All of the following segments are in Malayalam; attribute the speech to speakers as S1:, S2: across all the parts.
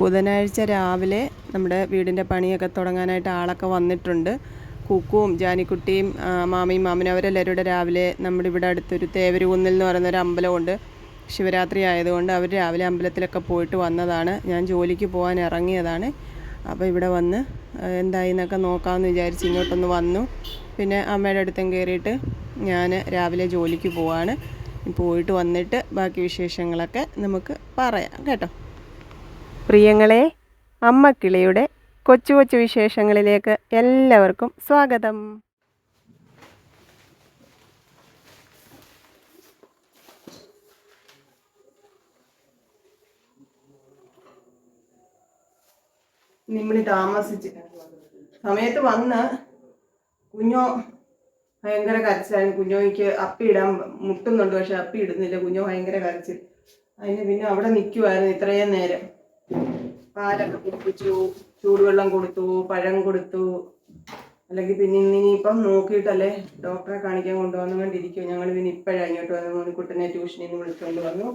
S1: ബുധനാഴ്ച രാവിലെ നമ്മുടെ വീടിന്റെ പണിയൊക്കെ തുടങ്ങാനായിട്ട് ആളൊക്കെ വന്നിട്ടുണ്ട്. കുക്കുവും ജാനിക്കുട്ടിയും മാമയും മാമനും അവരെല്ലാവരും രാവിലെ നമ്മുടെ ഇവിടെ അടുത്തൊരു തേവരുകുന്നിൽ എന്ന് പറയുന്ന ഒരു അമ്പലമുണ്ട്. ശിവരാത്രി ആയതുകൊണ്ട് അവർ രാവിലെ അമ്പലത്തിലൊക്കെ പോയിട്ട് വന്നതാണ്. ഞാൻ ജോലിക്ക് പോകാൻ ഇറങ്ങിയതാണ്. അപ്പോൾ ഇവിടെ വന്ന് എന്തായി എന്നൊക്കെ നോക്കാമെന്ന് വിചാരിച്ച് ഇങ്ങോട്ടൊന്ന് വന്നു. പിന്നെ അമ്മയുടെ അടുത്തും കയറിയിട്ട് ഞാൻ രാവിലെ ജോലിക്ക് പോവാണ്. പോയിട്ട് വന്നിട്ട് ബാക്കി വിശേഷങ്ങളൊക്കെ നമുക്ക് പറയാം കേട്ടോ. പ്രിയങ്ങളെ അമ്മക്കിളിയുടെ കൊച്ചു കൊച്ചു വിശേഷങ്ങളിലേക്ക് എല്ലാവർക്കും സ്വാഗതം. നിമ്മളി താമസിച്ച് സമയത്ത് വന്ന് കുഞ്ഞോ ഭയങ്കര കരച്ചിലായിരുന്നു. കുഞ്ഞോയ്ക്ക് അപ്പി ഇടാൻ മുട്ടുന്നുണ്ട് പക്ഷെ അപ്പി ഇടുന്നില്ല. കുഞ്ഞോ ഭയങ്കര കരച്ചിൽ. അതിന് പിന്നെ അവിടെ നിൽക്കുമായിരുന്നു ഇത്രയും നേരം. പാലൊക്കെ കുടിപ്പിച്ചു ചൂടുവെള്ളം കൊടുത്തു പഴം കൊടുത്തു. അല്ലെങ്കിൽ പിന്നെ ഇനിയിപ്പം നോക്കിയിട്ടല്ലേ ഡോക്ടറെ കാണിക്കാൻ കൊണ്ടുവന്നു കൊണ്ടിരിക്കും ഞങ്ങൾ പിന്നെ ഇപ്പോഴാണ് ഇങ്ങോട്ട് വന്നു മോനിക്കുട്ടനെ ട്യൂഷനിൽ നിന്ന് വിളിച്ചുകൊണ്ട് വന്നു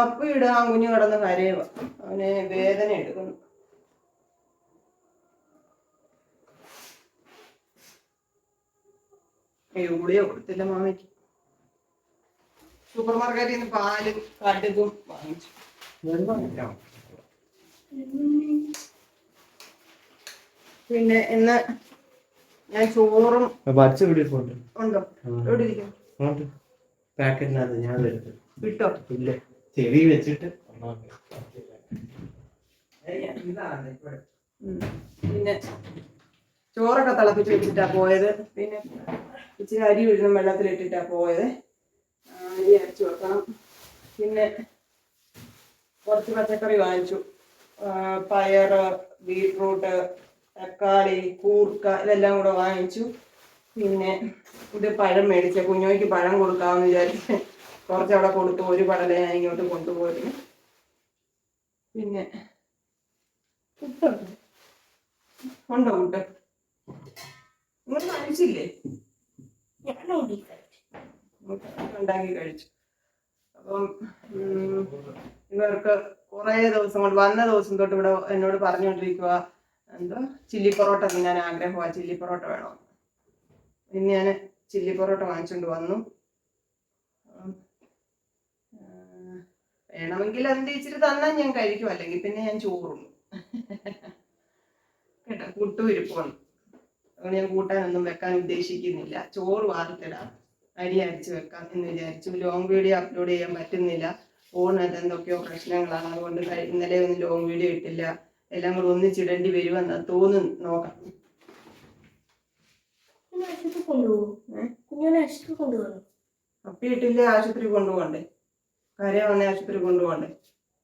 S2: അപ്പിയുടെ
S1: ആ കുഞ്ഞു കിടന്ന് കരയുക അവന് വേദന എടുക്കുന്നു. ഉളിയോ കൊടുത്തില്ല മാമയ്ക്ക്. സൂപ്പർ മാർക്കറ്റിൽ നിന്ന് പാലും കടുകും വാങ്ങിച്ചു. പിന്നെ ഇന്ന് ഞാൻ ചോറും ഉണ്ടോ. എവിടെ ഇരിക്കും?
S3: പാക്കറ്റിനകത്ത് ഞാൻ എടുത്തു
S1: വിട്ടോ?
S3: ഇല്ല. ചെവി വെച്ചിട്ട്.
S1: പിന്നെ ചോറൊക്കെ തിളപ്പിച്ച് വെച്ചിട്ടാ പോയത്. പിന്നെ ഇച്ചിരി അരി വീഴുന്ന വെള്ളത്തിലിട്ടിട്ടാ പോയത്. അരി അരച്ചു വെക്കണം. പിന്നെ കുറച്ച് പച്ചക്കറി വാങ്ങിച്ചു. പയർ ബീട്രൂട്ട് തക്കാളി കൂർക്ക ഇതെല്ലാം കൂടെ വാങ്ങിച്ചു. പിന്നെ ഇത് പഴം മേടിച്ച കുഞ്ഞോയ്ക്ക് പഴം കൊടുക്കാമെന്ന് വിചാരിച്ച് കുറച്ച് അവിടെ കൊടുത്തു. ഒരു പടല ഞാൻ ഇങ്ങോട്ട് കൊണ്ടുപോയിരുന്നു പിന്നെ പുട്ടുണ്ട് ഉണ്ടോ കൂട്ട് നിങ്ങൾ കഴിച്ചില്ലേ
S2: ഞാൻ
S1: ഉണ്ടാക്കി കഴിച്ചു. അപ്പം ഇവർക്ക് കുറേ ദിവസം കൊണ്ട് വന്ന ദിവസം തൊട്ട് ഇവിടെ എന്നോട് പറഞ്ഞുകൊണ്ടിരിക്കുക എന്തോ ചില്ലി പൊറോട്ട തിന്നാൻ ആഗ്രഹമാണ് ചില്ലി പൊറോട്ട വേണം? ഇന്ന് ഞാൻ ചില്ലി പൊറോട്ട വാങ്ങിച്ചുകൊണ്ട് വന്നു. വേണമെങ്കിൽ എന്ത് ഇച്ചിരി തന്നാൽ ഞാൻ കഴിക്കും അല്ലെങ്കിൽ പിന്നെ ഞാൻ ചോറും കേട്ടോ പുട്ടും ഇരിപ്പുണ്ട് അതുകൊണ്ട് ഞാൻ കൂട്ടാനൊന്നും വെക്കാൻ ഉദ്ദേശിക്കുന്നില്ല. ചോറ് വാർത്തിടാം. അരി അരച്ച് വെക്കാം എന്ന് വിചാരിച്ചു. ലോങ് വീഡിയോ അപ്ലോഡ് ചെയ്യാൻ പറ്റുന്നില്ല. ഫോണിനകത്ത് എന്തൊക്കെയോ പ്രശ്നങ്ങളാണ്. അതുകൊണ്ട് ഇന്നലെ ഒന്നും ലോങ് വീഡിയോ ഇട്ടില്ല. എല്ലാം കൂടെ ഒന്നിച്ചിടേണ്ടി വരുമെന്ന് തോന്നുന്നു. നോക്കാം.
S2: കുഞ്ഞിനെ ആശുപത്രി
S1: കൊണ്ടുപോകണ്ടേ? കരയ വന്ന ആശുപത്രി കൊണ്ടുപോകണ്ടേ?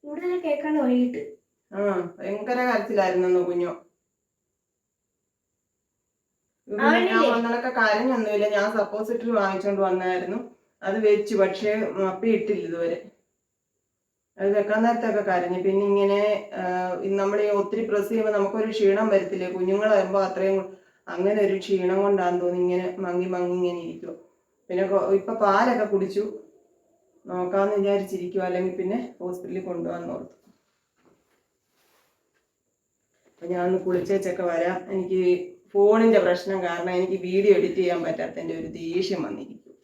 S2: ഇവിടെ കേൾക്കാണ്ട് വൈകിട്ട്.
S1: ആ ഭയങ്കര കരച്ചിലായിരുന്നു കുഞ്ഞോ. ഞാൻ? വന്നതൊക്കെ കരഞ്ഞൊന്നുമില്ല ഞാൻ സപ്പോസിറ്ററി വാങ്ങിച്ചോണ്ട് വന്നായിരുന്നു. അത് വെച്ചു. പക്ഷേ അപ്പി ഇട്ടില്ല ഇതുവരെ. അത് വെക്കാൻ നേരത്തൊക്കെ കരഞ്ഞു. പിന്നെ ഇങ്ങനെ നമ്മൾ ഈ ഒത്തിരി പ്രസ് ചെയ്യുമ്പോൾ നമുക്കൊരു ക്ഷീണം വരത്തില്ലേ? കുഞ്ഞുങ്ങളാകുമ്പോൾ അത്രയും അങ്ങനെ ഒരു ക്ഷീണം കൊണ്ടാന്ന് തോന്നി ഇങ്ങനെ മങ്ങി മങ്ങി ഇങ്ങനെ ഇരിക്കും. പിന്നെ ഇപ്പൊ പാലൊക്കെ കുടിച്ചു. നോക്കാന്ന് വിചാരിച്ചിരിക്കും അല്ലെങ്കിൽ പിന്നെ ഹോസ്പിറ്റലിൽ കൊണ്ടുപോകാൻ ഓർത്തു. അപ്പൊ ഞാൻ ഒന്ന് കുളിച്ചേച്ചൊക്കെ വരാം. എനിക്ക് ഫോണിന്റെ പ്രശ്നം കാരണം എനിക്ക് വീഡിയോ എഡിറ്റ് ചെയ്യാൻ പറ്റാത്തതിന്റെ ഒരു ദേഷ്യം വന്നിരിക്കും.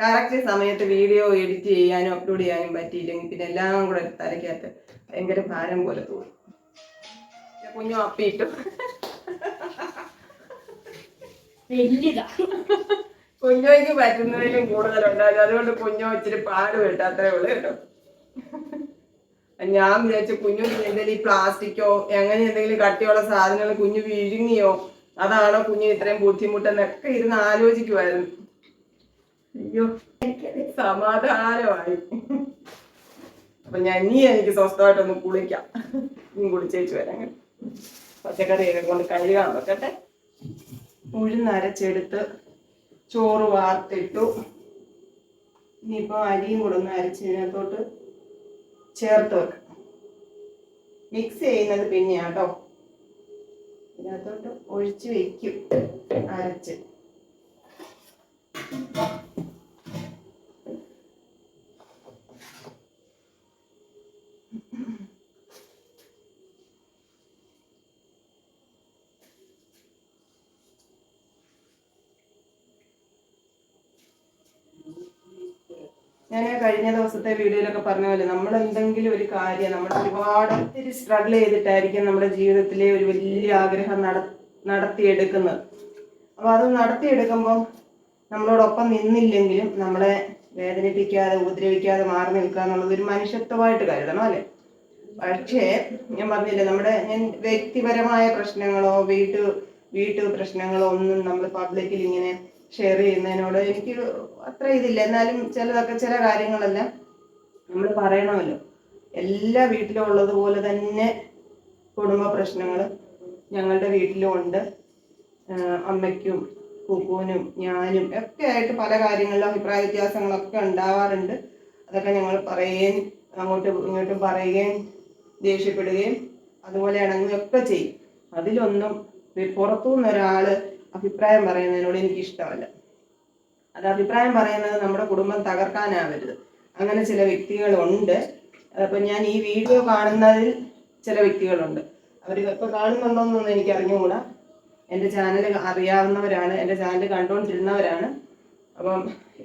S1: കറക്റ്റ് സമയത്ത് വീഡിയോ എഡിറ്റ് ചെയ്യാനും അപ്ലോഡ് ചെയ്യാനും പറ്റിയില്ലെങ്കിൽ പിന്നെ എല്ലാം കൂടെ തലയ്ക്കകത്ത് ഭയങ്കര ഭാരം പോലെ തോന്നും. കുഞ്ഞു അപ്പിയിട്ടു കുഞ്ഞോയ്ക്ക് പറ്റുന്നതിലും കൂടുതലുണ്ടായിരുന്നു. അതുകൊണ്ട് കുഞ്ഞോ ഇച്ചിരി പാട് വെട്ടാത്രേ ഉള്ളൂ കേട്ടോ. ഞാൻ വിചാരിച്ച കുഞ്ഞു എന്തെങ്കിലും ഈ പ്ലാസ്റ്റിക്കോ അങ്ങനെ എന്തെങ്കിലും കട്ടിയുള്ള സാധനങ്ങൾ കുഞ്ഞു വിഴുങ്ങിയോ അതാണോ കുഞ്ഞു ഇത്രയും ബുദ്ധിമുട്ടെന്നൊക്കെ ഇരുന്ന് ആലോചിക്കുമായിരുന്നു അയ്യോ സമാധാനമായി. അപ്പൊ ഞാൻ ഇനി എനിക്ക് സ്വസ്ഥമായിട്ടൊന്ന് കുളിക്കാം. ഇനി കുളിച്ചേച്ച് വരാം പച്ചക്കറി കൊണ്ട് കഴുകാൻ വെക്കട്ടെ. ഉഴുന്നരച്ചെടുത്ത് ചോറ് വാർത്തിട്ടു. ഇനിയിപ്പോൾ അരിയും കൂടെ ഒന്ന് അരച്ചതിനകത്തോട്ട് ചേർത്ത് വെക്കാം. മിക്സ് ചെയ്യുന്നത് പിന്നെയാട്ടോ. ഇതിനകത്തോട്ട് ഒഴിച്ച് വെക്കും. അരച്ച് ഞാൻ കഴിഞ്ഞ ദിവസത്തെ വീഡിയോയിലൊക്കെ പറഞ്ഞ പോലെ നമ്മൾ എന്തെങ്കിലും ഒരു കാര്യം നമ്മൾ ഒരുപാട് ഒത്തിരി സ്ട്രഗിൾ ചെയ്തിട്ടായിരിക്കും നമ്മുടെ ജീവിതത്തിലെ ഒരു വലിയ ആഗ്രഹം നട നടത്തിയെടുക്കുന്നത്. അപ്പോൾ അത് നടത്തിയെടുക്കുമ്പം നമ്മളോടൊപ്പം നിന്നില്ലെങ്കിലും നമ്മളെ വേദനിപ്പിക്കാതെ ഉപദ്രവിക്കാതെ മാറി നിൽക്കുക എന്നുള്ളത് ഒരു മനുഷ്യത്വമായിട്ട് കരുതണം അല്ലേ? പക്ഷേ ഞാൻ പറഞ്ഞില്ലേ നമ്മുടെ ഞാൻ വ്യക്തിപരമായ പ്രശ്നങ്ങളോ വീട്ടു വീട്ടു പ്രശ്നങ്ങളോ ഒന്നും നമ്മൾ പബ്ലിക്കിൽ ഇങ്ങനെ ഷെയർ ചെയ്യുന്നതിനോട് എനിക്ക് അത്ര ഇതില്ല. എന്നാലും ചിലതൊക്കെ ചില കാര്യങ്ങളെല്ലാം നമ്മൾ പറയണമല്ലോ. എല്ലാ വീട്ടിലും ഉള്ളതുപോലെ തന്നെ കുടുംബ പ്രശ്നങ്ങൾ ഞങ്ങളുടെ വീട്ടിലും ഉണ്ട്. അമ്മയ്ക്കും കുക്കുവിനും ഞാനും ഒക്കെ ആയിട്ട് പല കാര്യങ്ങളിലും അഭിപ്രായ വ്യത്യാസങ്ങളൊക്കെ ഉണ്ടാവാറുണ്ട്. അതൊക്കെ ഞങ്ങൾ പറയുകയും അങ്ങോട്ടും ഇങ്ങോട്ടും പറയുകയും ദേഷ്യപ്പെടുകയും അതുപോലെ ഇണങ്ങുകയൊക്കെ ചെയ്യും. അതിലൊന്നും പുറത്തുനിന്ന് ഒരാൾ അഭിപ്രായം പറയുന്നതിനോട് എനിക്ക് ഇഷ്ടമല്ല അത് അഭിപ്രായം പറയുന്നത് നമ്മുടെ കുടുംബം തകർക്കാനാവരുത്. അങ്ങനെ ചില വ്യക്തികളുണ്ട്. അപ്പൊ ഞാൻ ഈ വീഡിയോ കാണുന്നതിൽ ചില വ്യക്തികളുണ്ട്. അവർ ഇപ്പൊ കാണുന്നുണ്ടോന്നൊന്നും എനിക്ക് അറിഞ്ഞുകൂടാ എന്റെ ചാനൽ അറിയാവുന്നവരാണ് എന്റെ ചാനൽ കണ്ടുകൊണ്ടിരുന്നവരാണ് അപ്പം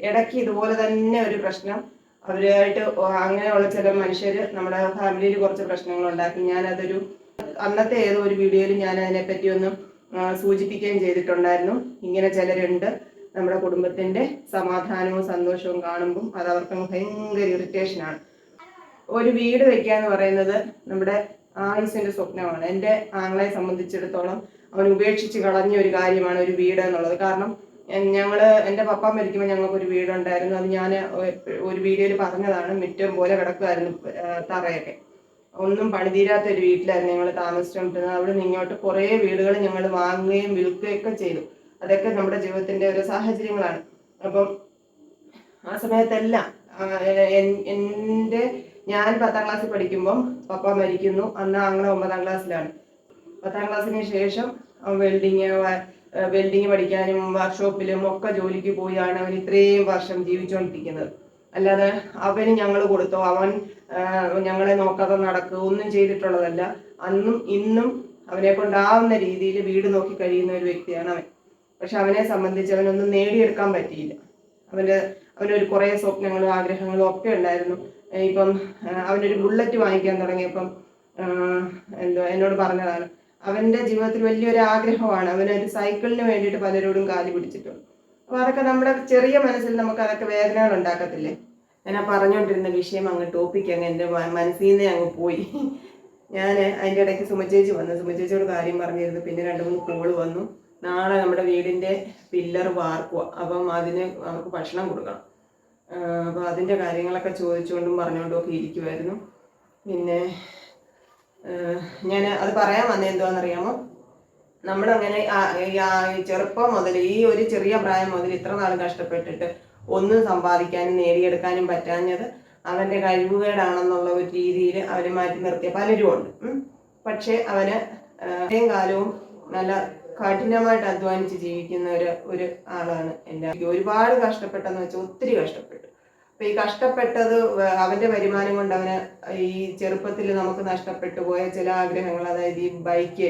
S1: ഇടയ്ക്ക് ഇതുപോലെ തന്നെ ഒരു പ്രശ്നം അവരുമായിട്ട് അങ്ങനെയുള്ള ചില മനുഷ്യർ നമ്മുടെ ഫാമിലിയിൽ കുറച്ച് പ്രശ്നങ്ങൾ ഉണ്ടാക്കി ഞാനതൊരു അന്നത്തെ ഏതോ ഒരു വീഡിയോയിൽ ഞാൻ അതിനെപ്പറ്റി ഒന്ന് സൂചിപ്പിക്കുകയും ചെയ്തിട്ടുണ്ടായിരുന്നു. ഇങ്ങനെ ചിലരുണ്ട്. നമ്മുടെ കുടുംബത്തിന്റെ സമാധാനവും സന്തോഷവും കാണുമ്പോൾ അത് അവർക്ക് ഭയങ്കര ഇറിറ്റേഷനാണ് ഒരു വീട് വെക്കുക എന്ന് പറയുന്നത് നമ്മുടെ ആയുസിന്റെ സ്വപ്നമാണ്. എന്റെ ആങ്ങളെ സംബന്ധിച്ചിടത്തോളം അവൻ ഉപേക്ഷിച്ച് കളഞ്ഞ ഒരു കാര്യമാണ് ഒരു വീട് എന്നുള്ളത്. കാരണം ഞങ്ങൾ എന്റെ പപ്പ മരിക്കുമ്പോൾ ഞങ്ങൾക്ക് ഒരു വീടുണ്ടായിരുന്നു. അത് ഞാൻ ഒരു വീഡിയോയിൽ പറഞ്ഞതാണ്. മുറ്റം പോലെ കിടക്കുമായിരുന്നു തറയൊക്കെ. ഒന്നും പണിതീരാത്ത ഒരു വീട്ടിലായിരുന്നു ഞങ്ങൾ താമസിച്ചുകൊണ്ടിരുന്നത്. അവിടെ നിന്ന് ഇങ്ങോട്ട് കുറേ വീടുകൾ ഞങ്ങൾ വാങ്ങുകയും വിൽക്കുകയൊക്കെ ചെയ്തു. അതൊക്കെ നമ്മുടെ ജീവിതത്തിന്റെ ഒരു സാഹചര്യങ്ങളാണ്. അപ്പം ആ സമയത്തെല്ലാം എന്റെ ഞാൻ പത്താം ക്ലാസ്സിൽ പഠിക്കുമ്പം പപ്പ മരിക്കുന്നു. അന്ന് അങ്ങനെ ഒമ്പതാം ക്ലാസ്സിലാണ്. പത്താം ക്ലാസ്സിന് ശേഷം വെൽഡിങ് വെൽഡിങ് പഠിക്കാനും വർക്ക്ഷോപ്പിലും ഒക്കെ ജോലിക്ക് പോയാണ് അവൻ ഇത്രയും വർഷം ജീവിച്ചുകൊണ്ടിരിക്കുന്നത് അല്ലാതെ അവന് ഞങ്ങൾ കൊടുത്തോ അവൻ ഞങ്ങളെ നോക്കാതെ നടക്കുക ഒന്നും ചെയ്തിട്ടുള്ളതല്ല. അന്നും ഇന്നും അവനെ കൊണ്ടാവുന്ന രീതിയിൽ വീട് നോക്കി കഴിയുന്ന ഒരു വ്യക്തിയാണ് അവൻ. പക്ഷെ അവനെ സംബന്ധിച്ച് അവനൊന്നും നേടിയെടുക്കാൻ പറ്റിയില്ല. അവന് അവനൊരു കുറേ സ്വപ്നങ്ങളും ആഗ്രഹങ്ങളും ഒക്കെ ഉണ്ടായിരുന്നു. ഇപ്പം അവനൊരു ബുള്ളറ്റ് വാങ്ങിക്കാൻ തുടങ്ങിയപ്പം എന്തോ എന്നോട് പറഞ്ഞതാണ്. അവന്റെ ജീവിതത്തിൽ വലിയൊരു ആഗ്രഹമാണ്. അവനൊരു സൈക്കിളിന് വേണ്ടിയിട്ട് പലരോടും കാലി പിടിച്ചിട്ടുണ്ട്. അപ്പോൾ അതൊക്കെ നമ്മുടെ ചെറിയ മനസ്സിൽ നമുക്ക് അതൊക്കെ വേദനകൾ ഉണ്ടാക്കത്തില്ലേ? ഞാൻ പറഞ്ഞുകൊണ്ടിരുന്ന വിഷയം അങ്ങ് ടോപ്പിക്ക് അങ്ങ് എന്റെ മനസ്സിൽ നിന്ന് അങ്ങ് പോയി. ഞാൻ അതിന്റെ ഇടയ്ക്ക് സുമചേച്ചി വന്നു. സുമചേച്ചിയോട് കാര്യം പറഞ്ഞിരുന്നു. പിന്നെ രണ്ട് മൂന്ന് കോൾ വന്നു. നാളെ നമ്മുടെ വീടിന്റെ പില്ലർ വാർക്കുക അപ്പം അതിന് അവർക്ക് ഭക്ഷണം കൊടുക്കണം. അപ്പോൾ അതിന്റെ കാര്യങ്ങളൊക്കെ ചോദിച്ചുകൊണ്ടും പറഞ്ഞുകൊണ്ടും ഒക്കെ ഇരിക്കുമായിരുന്നു പിന്നെ ഞാൻ അത് പറയാൻ വന്നത് എന്തുവാണെന്നറിയാമോ നമ്മളങ്ങനെ ചെറുപ്പം മുതൽ ഈ ഒരു ചെറിയ പ്രായം മുതൽ ഇത്ര നാൾ കഷ്ടപ്പെട്ടിട്ട് ഒന്നും സമ്പാദിക്കാനും നേടിയെടുക്കാനും പറ്റാഞ്ഞത് അവന്റെ കഴിവുകേടാണെന്നുള്ള ഒരു രീതിയിൽ അവരെ മാറ്റി നിർത്തിയ പലരും ഉണ്ട് പക്ഷേ അവന് കാലവും നല്ല കഠിനമായിട്ട് അധ്വാനിച്ച് ജീവിക്കുന്ന ഒരു ഒരു ആളാണ് എന്റെ. ഒരുപാട് കഷ്ടപ്പെട്ടെന്ന് വെച്ചാൽ ഒത്തിരി കഷ്ടപ്പെട്ടു. അപ്പൊ ഈ കഷ്ടപ്പെട്ടത് അവന്റെ വരുമാനം കൊണ്ട് അവന് ഈ ചെറുപ്പത്തിൽ നമുക്ക് നഷ്ടപ്പെട്ടു പോയ ചില ആഗ്രഹങ്ങൾ അതായത് ഈ ബൈക്ക്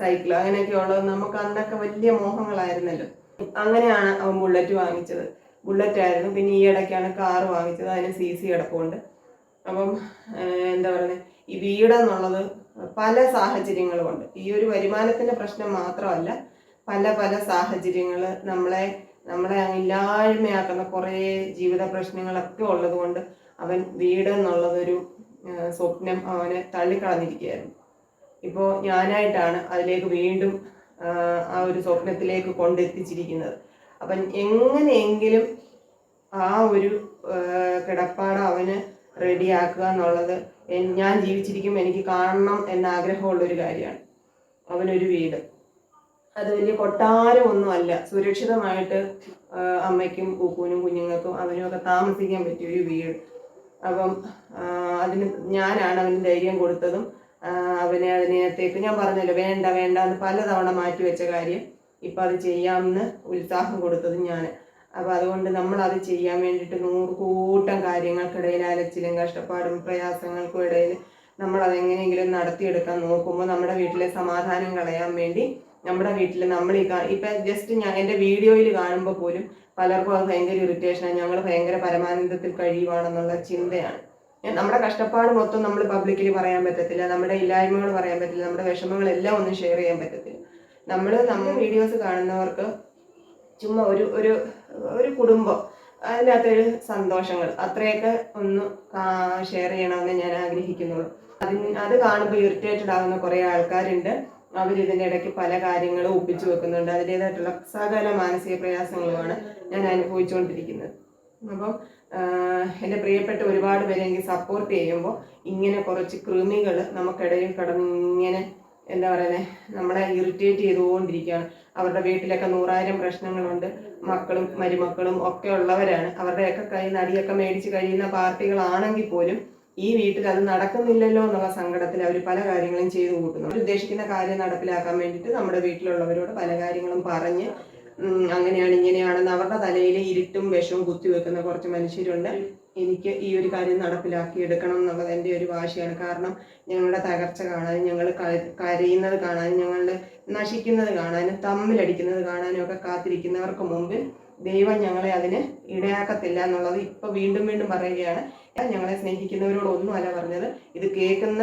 S1: സൈക്കിൾ അങ്ങനെയൊക്കെ ഉള്ളത് നമുക്ക് അന്നൊക്കെ വലിയ മോഹങ്ങളായിരുന്നല്ലോ. അങ്ങനെയാണ് അവൻ ബുള്ളറ്റ് വാങ്ങിച്ചത്. ബുള്ളറ്റ് ആയിരുന്നു. പിന്നെ ഈ ഇടയ്ക്കാണ് കാറ് വാങ്ങിച്ചത്. അതിന് സി സി കിടപ്പുണ്ട്. അപ്പം എന്താ പറയുന്നത് ഈ വീടെന്നുള്ളത് പല സാഹചര്യങ്ങളും ഉണ്ട് ഈ ഒരു വരുമാനത്തിന്റെ പ്രശ്നം മാത്രമല്ല പല പല സാഹചര്യങ്ങൾ നമ്മളെ നമ്മളെ ഇല്ലായ്മയാക്കുന്ന കുറേ ജീവിത പ്രശ്നങ്ങളൊക്കെ ഉള്ളതുകൊണ്ട് അവൻ വീട് എന്നുള്ളതൊരു സ്വപ്നം അവനെ തള്ളിക്കളഞ്ഞിരിക്കുകയായിരുന്നു. ഇപ്പോൾ ഞാനായിട്ടാണ് അതിലേക്ക് വീണ്ടും ആ ഒരു സ്വപ്നത്തിലേക്ക് കൊണ്ടെത്തിച്ചിരിക്കുന്നത്. അപ്പം എങ്ങനെയെങ്കിലും ആ ഒരു കിടപ്പാടം അവന് റെഡിയാക്കുക എന്നുള്ളത് ഞാൻ ജീവിച്ചിരിക്കുമ്പോൾ എനിക്ക് കാണണം എന്ന ആഗ്രഹമുള്ള ഒരു കാര്യമാണ്. അവനൊരു വീട്. അത് വലിയ കൊട്ടാരം ഒന്നുമല്ല സുരക്ഷിതമായിട്ട് അമ്മയ്ക്കും പൂക്കൂനും കുഞ്ഞുങ്ങൾക്കും അവനും ഒക്കെ താമസിക്കാൻ പറ്റിയ ഒരു വീട്. അപ്പം അതിന് ഞാനാണ് അവന് ധൈര്യം കൊടുത്തതും അവനെ അതിനകത്തേക്ക് ഞാൻ പറഞ്ഞല്ലോ വേണ്ട വേണ്ട എന്ന് പലതവണ മാറ്റി വെച്ച കാര്യം. ഇപ്പം അത് ചെയ്യാമെന്ന് ഉത്സാഹം കൊടുത്തതും ഞാൻ അപ്പം അതുകൊണ്ട് നമ്മൾ അത് ചെയ്യാൻ വേണ്ടിയിട്ട് നൂറ് കൂട്ടം കാര്യങ്ങൾക്കിടയിൽ അലച്ചിലും കഷ്ടപ്പാടും പ്രയാസങ്ങൾക്കും ഇടയിൽ നമ്മൾ അതെങ്ങനെയെങ്കിലും നടത്തിയെടുക്കാൻ നോക്കുമ്പോൾ നമ്മുടെ വീട്ടിലെ സമാധാനം കളയാൻ വേണ്ടി നമ്മുടെ വീട്ടിൽ നമ്മൾ ഈ ഇപ്പൊ ജസ്റ്റ് ഞാൻ എന്റെ വീഡിയോയിൽ കാണുമ്പോൾ പോലും പലർക്കും അത് ഭയങ്കര ഇറിറ്റേഷനാണ് ഞങ്ങൾ ഭയങ്കര പരമാനന്ദത്തിൽ കഴിയുവാണെന്നുള്ള ചിന്തയാണ്. നമ്മുടെ കഷ്ടപ്പാട് മൊത്തം നമ്മൾ പബ്ലിക്കിൽ പറയാൻ പറ്റത്തില്ല. നമ്മുടെ ഇല്ലായ്മകൾ പറയാൻ പറ്റില്ല നമ്മുടെ വിഷമങ്ങളെല്ലാം ഒന്നും ഷെയർ ചെയ്യാൻ പറ്റത്തില്ല. നമ്മൾ നമ്മുടെ വീഡിയോസ് കാണുന്നവർക്ക് ചുമ്മാ ഒരു ഒരു ഒരു കുടുംബം. അതിനകത്തൊരു സന്തോഷങ്ങൾ. അത്രയൊക്കെ ഒന്ന് ഷെയർ ചെയ്യണമെന്ന് ഞാൻ ആഗ്രഹിക്കുന്നുള്ളൂ. അതിന് അത് കാണുമ്പോൾ ഇറിറ്റേറ്റഡ് ആകുന്ന കുറേ ആൾക്കാരുണ്ട്. അവർ ഇതിന്റെ ഇടയ്ക്ക് പല കാര്യങ്ങളും ഒപ്പിച്ചു വെക്കുന്നുണ്ട്. അതിന്റേതായിട്ടുള്ള സകല മാനസിക പ്രയാസങ്ങളുമാണ് ഞാൻ അനുഭവിച്ചുകൊണ്ടിരിക്കുന്നത്. അപ്പം എന്റെ പ്രിയപ്പെട്ട ഒരുപാട് പേരെ എനിക്ക് സപ്പോർട്ട് ചെയ്യുമ്പോൾ ഇങ്ങനെ കുറച്ച് കൃമികൾ നമുക്കിടയിൽ കടന്ന് ഇങ്ങനെ എന്താ പറയുന്നത് നമ്മളെ ഇറിറ്റേറ്റ് ചെയ്തുകൊണ്ടിരിക്കുകയാണ്. അവരുടെ വീട്ടിലൊക്കെ നൂറായിരം പ്രശ്നങ്ങളുണ്ട്. മക്കളും മരുമക്കളും ഒക്കെ ഉള്ളവരാണ്. അവരുടെയൊക്കെ കൈ നടിയൊക്കെ മേടിച്ച് കഴിയുന്ന പാർട്ടികളാണെങ്കിൽ പോലും ഈ വീട്ടിൽ അത് നടക്കുന്നില്ലല്ലോ എന്നുള്ള സങ്കടത്തിൽ അവർ പല കാര്യങ്ങളും ചെയ്തു കൂട്ടുന്നു. അവർ ഉദ്ദേശിക്കുന്ന കാര്യം നടപ്പിലാക്കാൻ വേണ്ടിയിട്ട് നമ്മുടെ വീട്ടിലുള്ളവരോട് പല കാര്യങ്ങളും പറഞ്ഞ് അങ്ങനെയാണ് ഇങ്ങനെയാണെന്ന് അവരുടെ തലയിൽ ഇരുട്ടും വിഷവും കുത്തിവെക്കുന്ന കുറച്ച് മനുഷ്യരുണ്ട്. എനിക്ക് ഈ ഒരു കാര്യം നടപ്പിലാക്കി എടുക്കണം എന്നുള്ളത് എന്റെ ഒരു വാശിയാണ്. കാരണം ഞങ്ങളുടെ തകർച്ച കാണാനും ഞങ്ങൾ കരയുന്നത് കാണാനും ഞങ്ങളുടെ നശിക്കുന്നത് കാണാനും തമ്മിലടിക്കുന്നത് കാണാനും ഒക്കെ കാത്തിരിക്കുന്നവർക്ക് മുമ്പിൽ ദൈവം ഞങ്ങളെ അതിന് ഇടയാക്കത്തില്ല എന്നുള്ളത് ഇപ്പൊ വീണ്ടും വീണ്ടും പറയുകയാണ്. ഞങ്ങളെ സ്നേഹിക്കുന്നവരോട് ഒന്നും അല്ല പറഞ്ഞത് ഇത് കേൾക്കുന്ന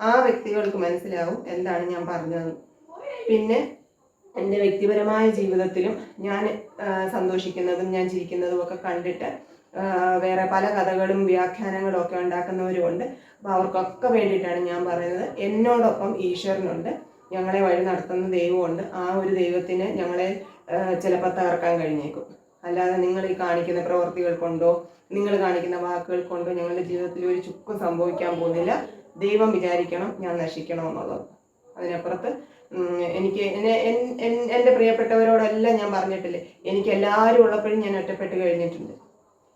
S1: ആ വ്യക്തികൾക്ക് മനസ്സിലാവും എന്താണ് ഞാൻ പറഞ്ഞത് പിന്നെ എന്റെ വ്യക്തിപരമായ ജീവിതത്തിലും ഞാൻ സന്തോഷിക്കുന്നതും ഞാൻ ചിരിക്കുന്നതും ഒക്കെ കണ്ടിട്ട് വേറെ പല കഥകളും വ്യാഖ്യാനങ്ങളും ഒക്കെ ഉണ്ടാക്കുന്നവരുമുണ്ട്. അപ്പോൾ അവർക്കൊക്കെ വേണ്ടിയിട്ടാണ് ഞാൻ പറയുന്നത്. എന്നോടൊപ്പം ഈശ്വരനുണ്ട്. ഞങ്ങളെ വഴി നടത്തുന്ന ദൈവമുണ്ട്. ആ ഒരു ദൈവത്തിന് ഞങ്ങളെ ചിലപ്പോൾ തകർക്കാൻ കഴിഞ്ഞേക്കും. അല്ലാതെ നിങ്ങൾ ഈ കാണിക്കുന്ന പ്രവർത്തികൾ കൊണ്ടോ നിങ്ങൾ കാണിക്കുന്ന വാക്കുകൾ കൊണ്ടോ ഞങ്ങളുടെ ജീവിതത്തിൽ ഒരു ചുക്കും സംഭവിക്കാൻ പോകുന്നില്ല. ദൈവം വിചാരിക്കണം ഞാൻ നശിക്കണം എന്നുള്ളത് അതിനപ്പുറത്ത് എനിക്ക് എന്റെ പ്രിയപ്പെട്ടവരോടെല്ലാം ഞാൻ പറഞ്ഞിട്ടില്ലേ എനിക്ക് എല്ലാവരും ഉള്ളപ്പോഴും ഞാൻ ഒറ്റപ്പെട്ട് കഴിഞ്ഞിട്ടുണ്ട്.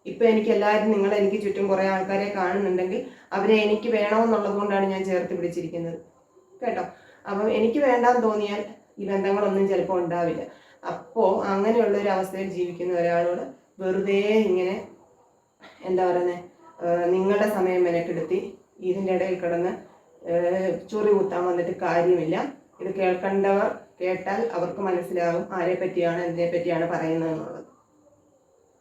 S1: ഇപ്പൊ എനിക്ക് എല്ലാവരും നിങ്ങൾ എനിക്ക് ചുറ്റും കുറെ ആൾക്കാരെ കാണുന്നുണ്ടെങ്കിൽ അവരെ എനിക്ക് വേണമെന്നുള്ളത് കൊണ്ടാണ് ഞാൻ ചേർത്ത് പിടിച്ചിരിക്കുന്നത്. കേട്ടോ? അപ്പം എനിക്ക് വേണ്ടാന്ന് തോന്നിയാൽ ഈ ബന്ധങ്ങളൊന്നും ചിലപ്പോൾ ഉണ്ടാവില്ല. അപ്പോൾ അങ്ങനെയുള്ള ഒരു അവസ്ഥയിൽ ജീവിക്കുന്ന ഒരാളോട് വെറുതെ ഇങ്ങനെ എന്താ പറയുന്നത് നിങ്ങളുടെ സമയം മെനക്കെടുത്തി ഇതിന്റെ ഇടയിൽ കിടന്ന് ചൊറി കുത്താൻ വന്നിട്ട് കാര്യമില്ല. ഇത് കേൾക്കേണ്ടവർ കേട്ടാൽ അവർക്ക് മനസ്സിലാകും ആരെ പറ്റിയാണ് എന്തിനെ പറ്റിയാണ് പറയുന്നത് എന്നുള്ളത്.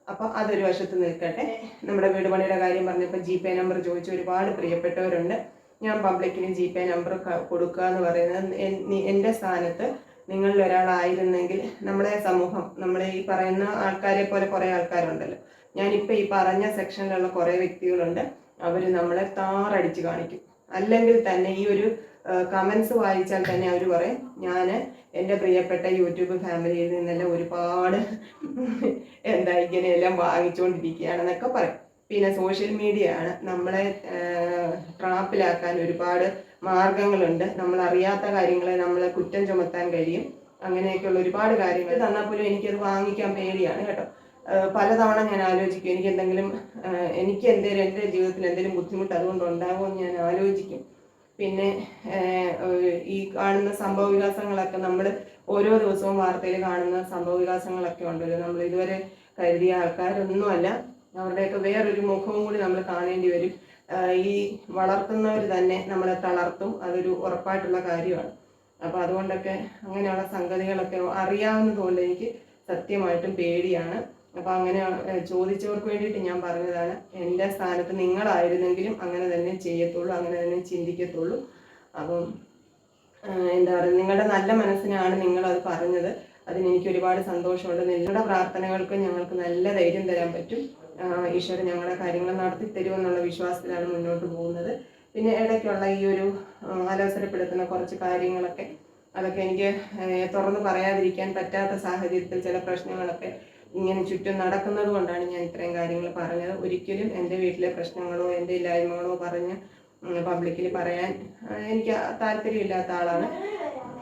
S1: അപ്പൊ അതൊരു വശത്ത് നിൽക്കട്ടെ. നമ്മുടെ വീട് പണിയുടെ കാര്യം പറഞ്ഞപ്പോൾ ജി പേ നമ്പർ ചോദിച്ച ഒരുപാട് പ്രിയപ്പെട്ടവരുണ്ട്. ഞാൻ പബ്ലിക്കിന് ജി പേ നമ്പർ കൊടുക്കുക എന്ന് പറയുന്നത് എൻ- എന്റെ സ്ഥാനത്ത് നിങ്ങളിൽ ഒരാളായിരുന്നെങ്കിൽ നമ്മുടെ സമൂഹം നമ്മുടെ ഈ പറയുന്ന ആൾക്കാരെ പോലെ കുറേ ആൾക്കാരുണ്ടല്ലോ. ഞാനിപ്പോൾ ഈ പറഞ്ഞ സെക്ഷനിലുള്ള കുറേ വ്യക്തികളുണ്ട്. അവർ നമ്മളെ താറടിച്ച് കാണിക്കും. അല്ലെങ്കിൽ തന്നെ ഈ ഒരു കമൻസ് വായിച്ചാൽ തന്നെ അവർ പറയും ഞാൻ എന്റെ പ്രിയപ്പെട്ട യൂട്യൂബ് ഫാമിലിയിൽ നിന്നെല്ലാം ഒരുപാട് എന്താ ഇങ്ങനെയെല്ലാം വാങ്ങിച്ചുകൊണ്ടിരിക്കുകയാണെന്നൊക്കെ പറയും. പിന്നെ സോഷ്യൽ മീഡിയ ആണ്. നമ്മളെ ട്രാപ്പിലാക്കാൻ ഒരുപാട് മാർഗങ്ങളുണ്ട്. നമ്മൾ അറിയാത്ത കാര്യങ്ങളെ നമ്മളെ കുറ്റം ചുമത്താൻ കഴിയും. അങ്ങനെയൊക്കെയുള്ള ഒരുപാട് കാര്യങ്ങൾ. തന്നാൽ പോലും എനിക്കത് വാങ്ങിക്കാൻ പേടിയാണ് കേട്ടോ. പലതവണ ഞാൻ ആലോചിക്കും എനിക്ക് എന്തെങ്കിലും എനിക്ക് എന്തെങ്കിലും എന്റെ ജീവിതത്തിൽ എന്തെങ്കിലും ബുദ്ധിമുട്ട് അതുകൊണ്ട് ഉണ്ടാകുമെന്ന് ഞാൻ ആലോചിക്കും. പിന്നെ ഈ കാണുന്ന സംഭവ വികാസങ്ങളൊക്കെ നമ്മൾ ഓരോ ദിവസവും വാർത്തയിൽ കാണുന്ന സംഭവ വികാസങ്ങളൊക്കെ ഉണ്ടല്ലോ. നമ്മൾ ഇതുവരെ കരുതിയ ആൾക്കാരൊന്നുമല്ല. അവരുടെയൊക്കെ വേറൊരു മുഖവും കൂടി നമ്മൾ കാണേണ്ടി വരും. ഈ വളർത്തുന്നവർ തന്നെ നമ്മളെ തളർത്തും. അതൊരു ഉറപ്പായിട്ടുള്ള കാര്യമാണ്. അപ്പോൾ അതുകൊണ്ടൊക്കെ അങ്ങനെയുള്ള സംഗതികളൊക്കെ അറിയാവുന്നതുകൊണ്ട് എനിക്ക് സത്യമായിട്ടും പേടിയാണ്. അപ്പോൾ അങ്ങനെ ചോദിച്ചവർക്ക് വേണ്ടിയിട്ട് ഞാൻ പറഞ്ഞതാണ്. എന്റെ സ്ഥാനത്ത് നിങ്ങളായിരുന്നെങ്കിലും അങ്ങനെ തന്നെ ചെയ്യത്തുള്ളൂ അങ്ങനെ തന്നെ ചിന്തിക്കത്തുള്ളൂ. അപ്പം എന്താ പറയുക നിങ്ങളുടെ നല്ല മനസ്സിനാണ് നിങ്ങൾ അത് പറഞ്ഞത്. അതിന് എനിക്ക് ഒരുപാട് സന്തോഷമുണ്ട്. നിങ്ങളുടെ പ്രാർത്ഥനകൾക്ക് ഞങ്ങൾക്ക് നല്ല ധൈര്യം തരാൻ പറ്റും. ഈശ്വരൻ ഞങ്ങളുടെ കാര്യങ്ങൾ നടത്തി തരുമെന്നുള്ള വിശ്വാസത്തിലാണ് മുന്നോട്ട് പോകുന്നത്. പിന്നെ ഇടയ്ക്കുള്ള ഈ ഒരു അലോസരപ്പെടുത്തുന്ന കുറച്ച് കാര്യങ്ങളൊക്കെ അതൊക്കെ എനിക്ക് തുറന്ന് പറയാതിരിക്കാൻ പറ്റാത്ത സാഹചര്യത്തിൽ ചില പ്രശ്നങ്ങളൊക്കെ ഇങ്ങനെ ചുറ്റും നടക്കുന്നത് കൊണ്ടാണ് ഞാൻ ഇത്രയും കാര്യങ്ങൾ പറഞ്ഞത്. ഒരിക്കലും എന്റെ വീട്ടിലെ പ്രശ്നങ്ങളോ എന്റെ ഇല്ലായ്മകളോ പറഞ്ഞ് പബ്ലിക്കിൽ പറയാൻ എനിക്ക് താല്പര്യമില്ലാത്ത ആളാണ്.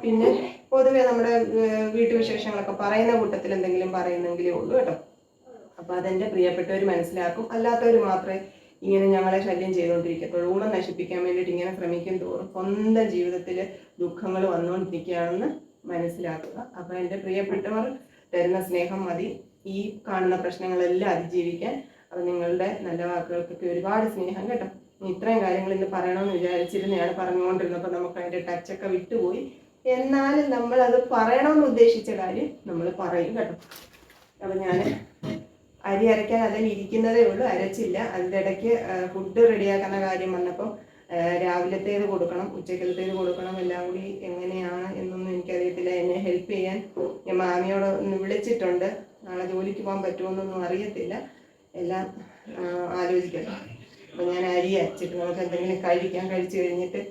S1: പിന്നെ പൊതുവെ നമ്മുടെ വീട്ടു വീട്ടുവിശേഷങ്ങളൊക്കെ പറയുന്ന കൂട്ടത്തിൽ എന്തെങ്കിലും പറയുന്നെങ്കിലേ ഉള്ളൂ കേട്ടോ. അപ്പോൾ അതെന്റെ പ്രിയപ്പെട്ടവർ മനസ്സിലാക്കും. അല്ലാത്തവർ മാത്രമേ ഇങ്ങനെ ഞങ്ങളെ ശല്യം ചെയ്തുകൊണ്ടിരിക്കത്തുള്ളൂ. ഊണം നശിപ്പിക്കാൻ വേണ്ടിയിട്ട് ഇങ്ങനെ ശ്രമിക്കും തോറും സ്വന്തം ജീവിതത്തിൽ ദുഃഖങ്ങൾ വന്നുകൊണ്ടിരിക്കുകയാണെന്ന് മനസ്സിലാക്കുക. അപ്പോൾ എന്റെ പ്രിയപ്പെട്ടവർ തരുന്ന സ്നേഹം മതി. ഈ കാണുന്ന പ്രശ്നങ്ങളെല്ലാം അതിജീവിക്കാൻ അപ്പം നിങ്ങളുടെ നല്ല വാക്കുകൾക്കൊക്കെ ഒരുപാട് സ്നേഹം കേട്ടോ. ഇത്രയും കാര്യങ്ങൾ ഇന്ന് പറയണമെന്ന് വിചാരിച്ചിരുന്നതാണ് പറഞ്ഞുകൊണ്ടിരുന്നപ്പോൾ നമുക്ക് അതിന്റെ ടച്ചൊക്കെ വിട്ടുപോയി. എന്നാലും നമ്മൾ അത് പറയണമെന്ന് ഉദ്ദേശിച്ച കാര്യം നമ്മൾ പറയും കേട്ടോ. അപ്പം ഞാൻ അരി അരയ്ക്കാൻ അതിൽ ഇരിക്കുന്നതേ ഉള്ളൂ അരച്ചില്ല. അതിന്റെ ഇടയ്ക്ക് ഫുഡ് റെഡിയാക്കുന്ന കാര്യം വന്നപ്പം ആ, രാവിലത്തേത് കൊടുക്കണം ഉച്ചക്കലത്തേത് കൊടുക്കണം എല്ലാം കൂടി എങ്ങനെയാണ് എന്നൊന്നും എനിക്കറിയത്തില്ല. എന്നെ ഹെൽപ്പ് ചെയ്യാൻ ഞാൻ മാമിയോട് ഒന്ന് വിളിച്ചിട്ടുണ്ട്. നാളെ ജോലിക്ക് പോകാൻ പറ്റുമോന്നൊന്നും അറിയത്തില്ല. എല്ലാം ആലോചിക്കണം അപ്പം ഞാൻ അരി അരച്ചിട്ട് നമുക്ക് എന്തെങ്കിലും കഴിക്കാൻ കഴിച്ചു കഴിഞ്ഞിട്ട്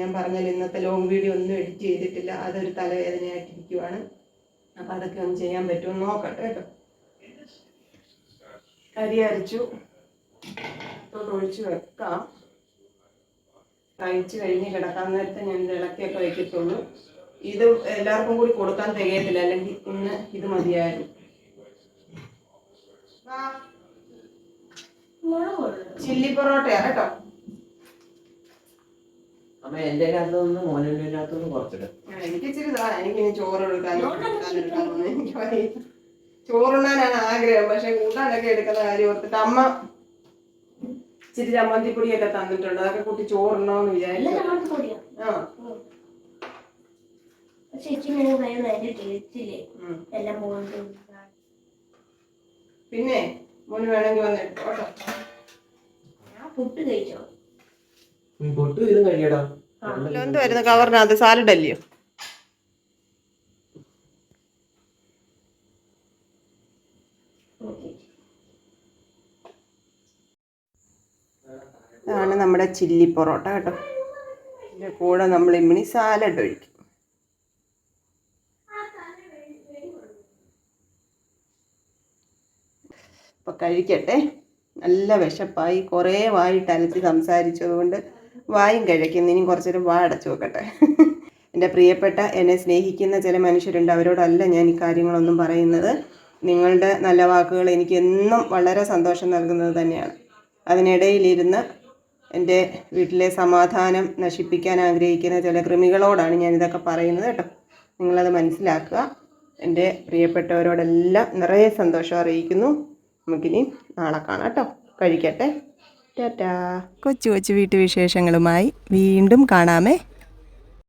S1: ഞാൻ പറഞ്ഞാൽ ഇന്നത്തെ ലോങ് വീഡിയോ ഒന്നും എഡിറ്റ് ചെയ്തിട്ടില്ല. അതൊരു തലവേദനയായിട്ടിരിക്കുവാണ്. അപ്പം അതൊക്കെ ഒന്ന് ചെയ്യാൻ പറ്റുമോ നോക്കട്ടെ കേട്ടോ. അരി അരച്ചു. തൊഴിച്ചു വെക്കാം. കഴിച്ച് കഴിഞ്ഞ് കിടക്കാൻ നേരത്തെ ഞാൻ ഇളക്കിയൊക്കെ വയ്ക്കത്തുള്ളൂ ഇത് എല്ലാവർക്കും കൂടി കൊടുക്കാൻ തികയത്തില്ല അല്ലെങ്കിൽ ഇന്ന് ഇത് മതിയായിരുന്നു. ചില്ലി പൊറോട്ടയാ കേട്ടോ.
S3: അമ്മ എന്റെ അകത്തുനിന്ന് കുറച്ചിടും.
S1: എനിക്ക് ഇച്ചിരി താ എനിക്ക് ചോറ് എടുക്കാനും എനിക്ക് ചോറുണ്ണാനാണ് ആഗ്രഹം പക്ഷെ കൂട്ടാനൊക്കെ എടുക്കുന്ന കാര്യം ഓർത്തിട്ട് അമ്മ ഇച്ചിരി ചമ്മന്തിപ്പൊടിയൊക്കെ തന്നിട്ടുണ്ട്. അതൊക്കെ കൂട്ടി ചോറുണ്ണോന്ന് വിചാരിച്ചു. ആ. പിന്നെ മോന് വേണമെങ്കിൽ വന്ന്. എടുത്തോ കേട്ടോ
S2: കഴിച്ചോ?
S3: പൊട്ടു ഇതും കഴിയടാ.
S1: കവറിനകത്ത് സാലഡ് അല്ലയോ? ഇതാണ് നമ്മുടെ ചില്ലി പൊറോട്ട കേട്ടോ. ഇതിന്റെ കൂടെ നമ്മൾ ഇമ്മിണി സാലഡ് ഒഴിക്കും. അപ്പം കഴിക്കട്ടെ. നല്ല വിശപ്പായി കുറേ വായിട്ട് അലച്ച് സംസാരിച്ചതുകൊണ്ട് വായും കഴിക്കുന്നു ഇനി കുറച്ചേരം വാ അടച്ചു വെക്കട്ടെ. എന്റെ പ്രിയപ്പെട്ട എന്നെ സ്നേഹിക്കുന്ന ചില മനുഷ്യരുണ്ട്. അവരോടല്ല ഞാൻ ഈ കാര്യങ്ങളൊന്നും പറയുന്നത്. നിങ്ങളുടെ നല്ല വാക്കുകൾ എനിക്ക് എന്നും വളരെ സന്തോഷം നൽകുന്നത് തന്നെയാണ്. അതിനിടയിലിരുന്ന് എന്റെ വീട്ടിലെ സമാധാനം നശിപ്പിക്കാൻ ആഗ്രഹിക്കുന്ന ചില കൃമികളോടാണ് ഞാനിതൊക്കെ പറയുന്നത് കേട്ടോ. നിങ്ങളത് മനസ്സിലാക്കുക. എന്റെ പ്രിയപ്പെട്ടവരോടെല്ലാം നിറയെ സന്തോഷം അറിയിക്കുന്നു. നമുക്കിനി നാളെ കാണാം കേട്ടോ. കഴിക്കട്ടെ. ടാറ്റാ. കൊച്ചു കൊച്ചു വീട്ടുവിശേഷങ്ങളുമായി വീണ്ടും കാണാമേ.